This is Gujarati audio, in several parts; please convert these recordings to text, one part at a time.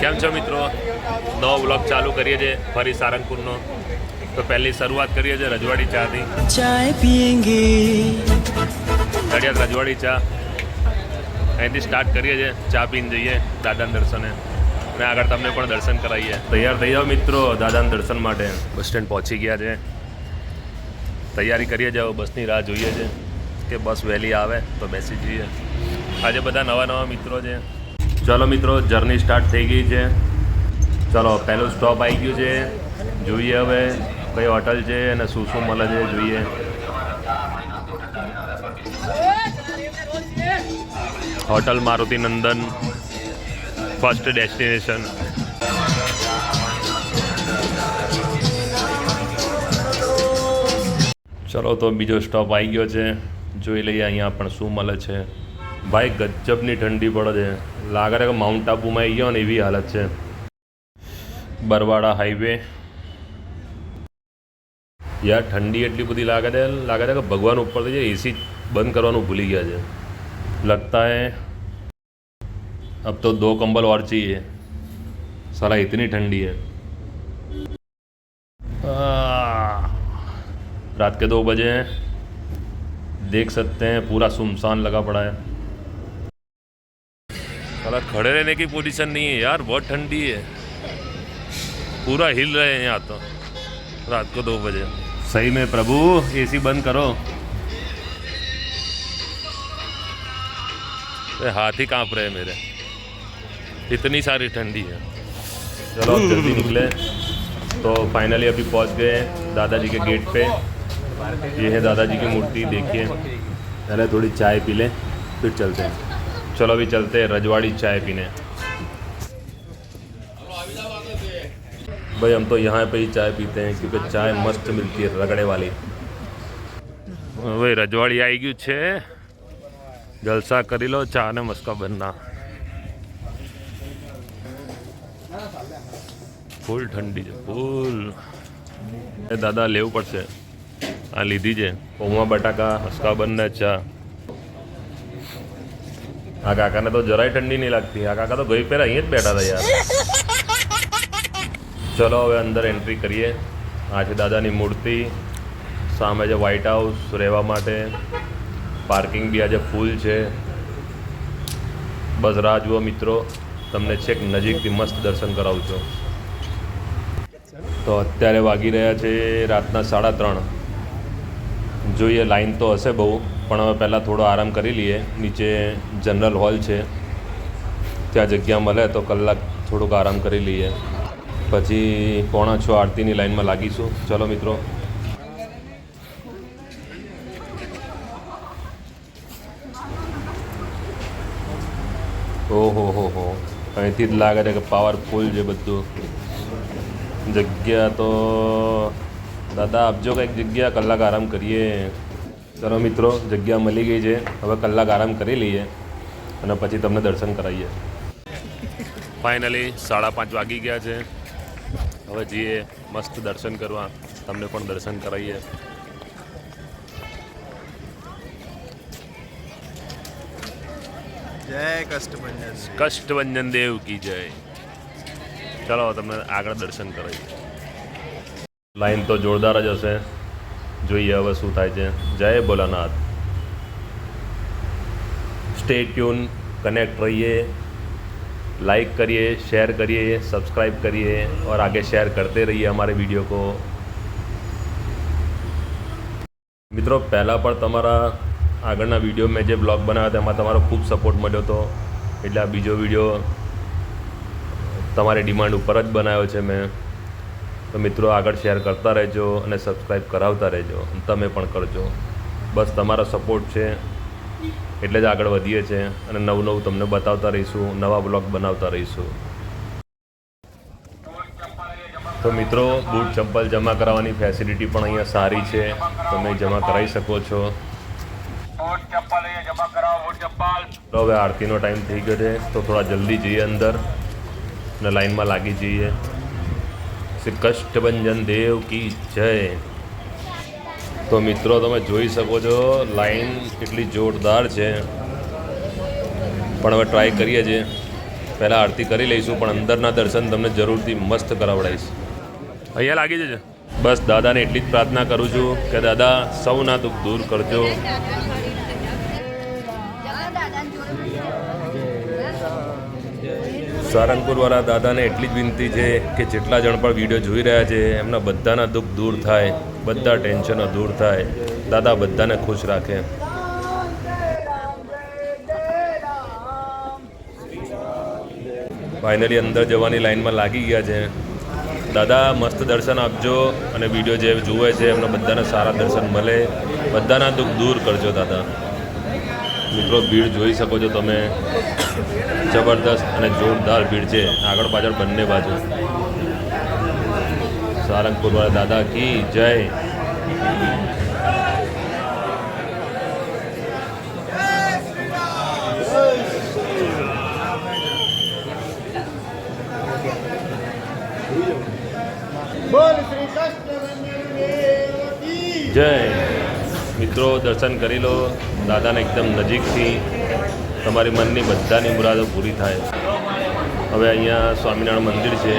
કેમ છો મિત્રો? નવો બ્લોગ ચાલુ કરીએ છીએ ફરી સારંગપુરનો. તો પહેલી શરૂઆત કરીએ છીએ રજવાડી ચાની. ચાય પીએંગે. નડિયાદ રજવાડી ચા. અહીંથી સ્ટાર્ટ કરીએ છીએ ચા પીને જઈએ દાદાના દર્શને. અને આગળ તમને પણ દર્શન કરાવીએ. તૈયાર થઈ જાઓ મિત્રો દાદાના દર્શન માટે. બસ સ્ટેન્ડ પહોંચી ગયા છે. તૈયારી કરીએ જાઓ બસની રાહ જોઈએ છે કે બસ વહેલી આવે તો બેસી જઈએ. આજે બધા નવા નવા મિત્રો છે. ચલો મિત્રો જર્ની સ્ટાર્ટ થઈ ગઈ છે. ચલો, પહેલું સ્ટોપ આવી ગયું છે. જોઈએ હવે કઈ હોટલ છે અને શું શું મળે છે, જોઈએ. Hotel Maruti Nandan first destination ચલો, તો બીજો સ્ટોપ આવી ગયો છે. જોઈ લઈએ અહીંયા પણ શું મળે છે. ભાઈ ગજબની ઠંડી પડે છે લાગે છે કે માઉન્ટ આબુમાં આવી ગયો ને એવી હાલત છે બરવાડા હાઈવે યાર ઠંડી એટલી બધી લાગે છે લાગે છે કે ભગવાન ઉપરથી જે એસી બંધ કરવાનું ભૂલી ગયા છે लगता है अब तो दो कंबल और चाहिए साला इतनी ठंडी है आह, रात के दो बजे हैं देख सकते हैं पूरा सुनसान लगा पड़ा है साला खड़े रहने की पोजीशन नहीं है यार बहुत ठंडी है। पूरा हिल रहे हैं यहाँ तो रात को दो बजे। सही में प्रभु एसी बंद करो। हाथ ही काँप रहे हैं मेरे। इतनी सारी ठंडी है। चलो जल्दी निकले। तो फाइनली अभी पहुँच गए हैं दादाजी के गेट पे। ये है दादाजी की मूर्ति देखिए। पहले थोड़ी चाय पी लें फिर चलते हैं। चलो अभी चलते हैं रजवाड़ी चाय पीने भाई हम तो यहाँ पे ही चाय पीते हैं क्योंकि चाय मस्त मिलती है रगड़े वाली भाई रजवाड़ी आई गई છે જલસા કરી લો ચા ને મસ્કા બનના ફૂલ ઠંડી છે ફૂલ એ દાદા લેવું પડશે આ લીધી છે પૌવા બટાકા મસ્કા બન ને ચા આ કાકાને તો જરાય ઠંડી નહીં લાગતી. આ કાકા તો ગઈ પહેલાં અહીંયા જ બેઠા હતા યાર. ચલો હવે અંદર એન્ટ્રી કરીએ. આ છે દાદાની મૂર્તિ. સામે છે વ્હાઇટ હાઉસ રહેવા માટે. પાર્કિંગ બી આજે ફૂલ છે. બસ રાહ જુઓ મિત્રો. તમને છેક નજીકથી મસ્ત દર્શન કરાવું છું. તો અત્યારે વાગી રહ્યા છે રાતના સાડા ત્રણ. જોઈએ લાઈન તો હશે બહુ. પણ હવે પહેલાં થોડો આરામ કરી લઈએ. નીચે જનરલ હોલ છે. ત્યાં જગ્યા મળે તો કલાક થોડુંક આરામ કરી લઈએ. પછી પોણા છ આરતીની લાઈનમાં લાગીશું. ચલો મિત્રો. ઓહો, હો હો. અહીંથી જ લાગે છે કે પાવરફુલ છે બધું. જગ્યા તો દાદા, આપજો કંઈક જગ્યા, કલાક આરામ કરીએ. ચલો મિત્રો જગ્યા મળી ગઈ છે. હવે કલાક આરામ કરી લઈએ અને પછી તમને દર્શન કરાવીએ. ફાઇનલી સાડા પાંચ વાગી ગયા છે. હવે જઈએ મસ્ત દર્શન કરવા. તમને પણ દર્શન કરાવીએ. જય કષ્ટભંજન. કષ્ટભંજન દેવ કી જય. ચલો તમને આગળ દર્શન કરાવીએ. લાઈન તો જોરદાર જ હશે. જોઈએ હવે શું થાય છે જય ભોલાનાથ સ્ટે ટ્યુન કનેક્ટ રહીએ लाइक करिए शेयर करिए सब्सक्राइब करिए और आगे शेयर करते रहिए हमारे वीडियो को મિત્રો પહેલાં પણ તમારા આગળના વિડીયો મેં જે બ્લોગ બનાવ્યા તેમાં તમારો ખૂબ સપોર્ટ મળ્યો હતો એટલે આ બીજો વિડીયો તમારી ડિમાન્ડ ઉપર જ બનાવ્યો છે મેં તો મિત્રો આગળ શેર કરતા રહેજો અને સબસ્ક્રાઈબ કરાવતા રહેજો તમે પણ કરજો. બસ તમારો સપોર્ટ છે. એટલે જ આગળ વધીએ છીએ અને નવું નવું તમને બતાવતા રહીશું, નવા બ્લોગ બનાવતા રહીશું. તો મિત્રો બૂટ ચંપલ જમા કરાવવાની ફેસિલિટી પણ અહીંયા સારી છે. તમે જમા કરાવી શકો છો. તો હવે આરતીનો ટાઈમ થઈ ગયો છે. તો થોડા જલ્દી જઈએ અંદર અને લાઈનમાં લાગી જઈએ. શ્રી કષ્ટભંજન દેવ કી જય. તો મિત્રો, તમે જોઈ શકો છો, લાઈન કેટલી જોરદાર છે. પણ હવે ટ્રાય કરીએ છીએ પહેલાં આરતી કરી લઈશું, પણ અંદરના દર્શન તમને જરૂરથી મસ્ત કરાવડાવીશ. અહીંયા લાગી જશે બસ, દાદાને એટલી જ પ્રાર્થના કરું છું કે દાદા, સૌના દુઃખ દૂર કરજો. સારંગપુરવાળા દાદાને એટલી જ વિનંતી છે કે જેટલા જણ પણ વીડિયો જોઈ રહ્યા છે, એમના બધાના દુઃખ દૂર થાય, બધા ટેન્શનો દૂર થાય. દાદા બધાને ખુશ રાખે. ફાઇનલી અંદર જવાની લાઈનમાં લાગી ગયા છે. દાદા મસ્ત દર્શન આપજો અને વીડિયો જે જુએ છે, એમને બધાને સારા દર્શન મળે. બધાના દુઃખ દૂર કરજો દાદા. મિત્રો, ભીડ જોઈ શકો છો તમે. જબરદસ્ત અને જોરદાર ભીડ છે. આગળ પાછળ બંને બાજુ. સારંગપુરવાળા દાદા કી જય. જય. મિત્રો દર્શન કરી લો. દાદાને એકદમ નજીકથી તમારી મનની બધાની મુરાદો પૂરી થાય. હવે અહીંયા સ્વામિનારાયણ મંદિર છે.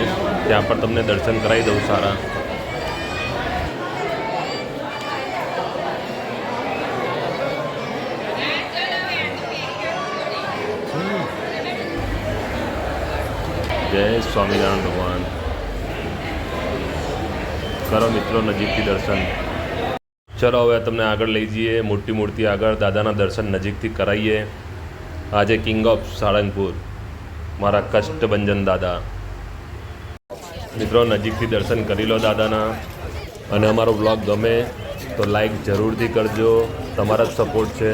ત્યાં પણ તમને દર્શન કરાવી દઉં સારા. જય સ્વામિનારાયણ ભગવાન. કરો મિત્રો નજીકથી દર્શન. ચલો હવે તમને આગળ લઈ જઈએ. મોટી મૂર્તિ આગળ દાદાના દર્શન નજીકથી કરાવીએ. આજે કિંગ ઓફ સાળંગપુર મારા કષ્ટભંજન દાદા. મિત્રો નજીકથી દર્શન કરી લો દાદાના. અને અમારો બ્લોગ ગમે તો લાઈક જરૂરથી કરજો. તમારા જ સપોર્ટ છે.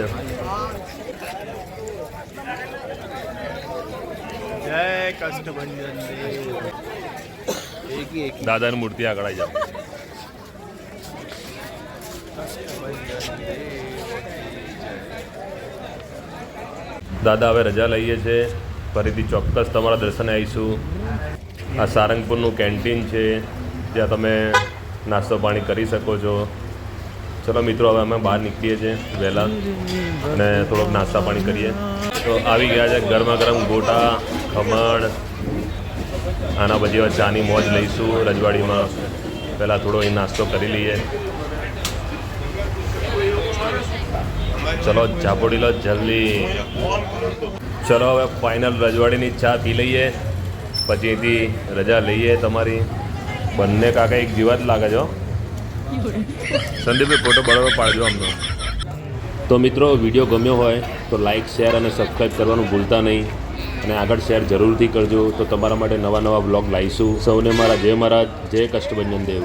દાદાની મૂર્તિ આગળ આવી જાઓ કષ્ટભંજન દેવ દાદા હવે રજા લઈએ છીએ ફરીથી ચોક્કસ તમારા દર્શને આવીશું. આ સારંગપુરનું કેન્ટીન છે. જ્યાં તમે નાસ્તો પાણી કરી શકો છો. ચલો મિત્રો, હવે અમે બહાર નીકળીએ છીએ વહેલા અને થોડોક નાસ્તા પાણી કરીએ. તો આવી ગયા છે ગરમા ગરમ ગોટા, ખમણ. આના પછી હવે ચાની મોજ લઈશું. રજવાડીમાં પહેલાં થોડો અહીં નાસ્તો કરી લઈએ. ચલો ઝાપોડી લો જલ્દી. ચલો હવે ફાઇનલ રજવાડીની ચા પી લઈએ. પછી અહીંથી રજા લઈએ તમારી. બંને કાકા એક જીવા જ લાગે છો સંદીપભાઈ ફોટો બરાબર પાડજો અમને. તો મિત્રો વીડિયો ગમ્યો હોય તો લાઇક શેર અને સબસ્ક્રાઈબ કરવાનું ભૂલતા નહીં. અને આગળ શેર જરૂરથી કરજો. તો તમારા માટે નવા નવા બ્લોગ લાવીશું. સૌને મારા જય મહારાજ, જય કષ્ટભંજન દેવ.